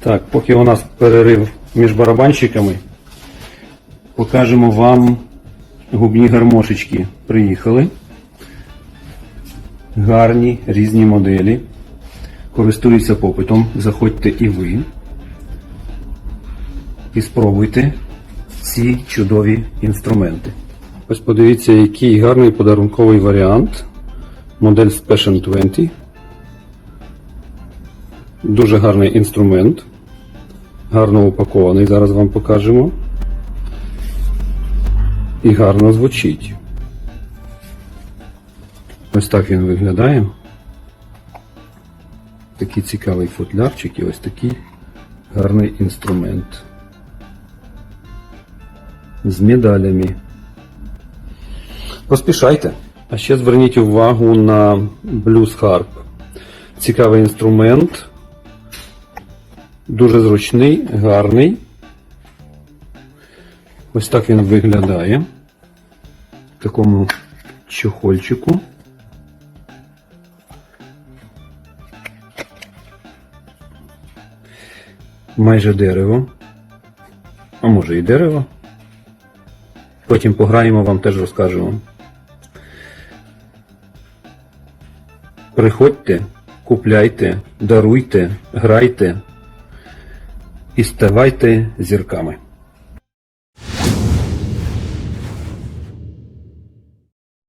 Так, поки у нас перерив між барабанщиками, покажемо вам губні гармошечки. Приїхали. Гарні різні моделі. Користуються попитом. Заходьте і ви. І спробуйте ці чудові інструменти. Ось подивіться, який гарний подарунковий варіант. Модель Special 20. Дуже гарний інструмент. Гарно упакований, зараз вам покажемо. І гарно звучить. Ось так він виглядає. Такий цікавий футлярчик і ось такий гарний інструмент. З медалями. Поспішайте. А ще зверніть увагу на Blues Harp. Цікавий інструмент. Дуже зручний, гарний. Ось так він виглядає. В такому чохольчику. Майже дерево. А може і дерево. Потім пограємо, вам теж розкажемо. Приходьте, купляйте, даруйте, грайте і ставайте зірками.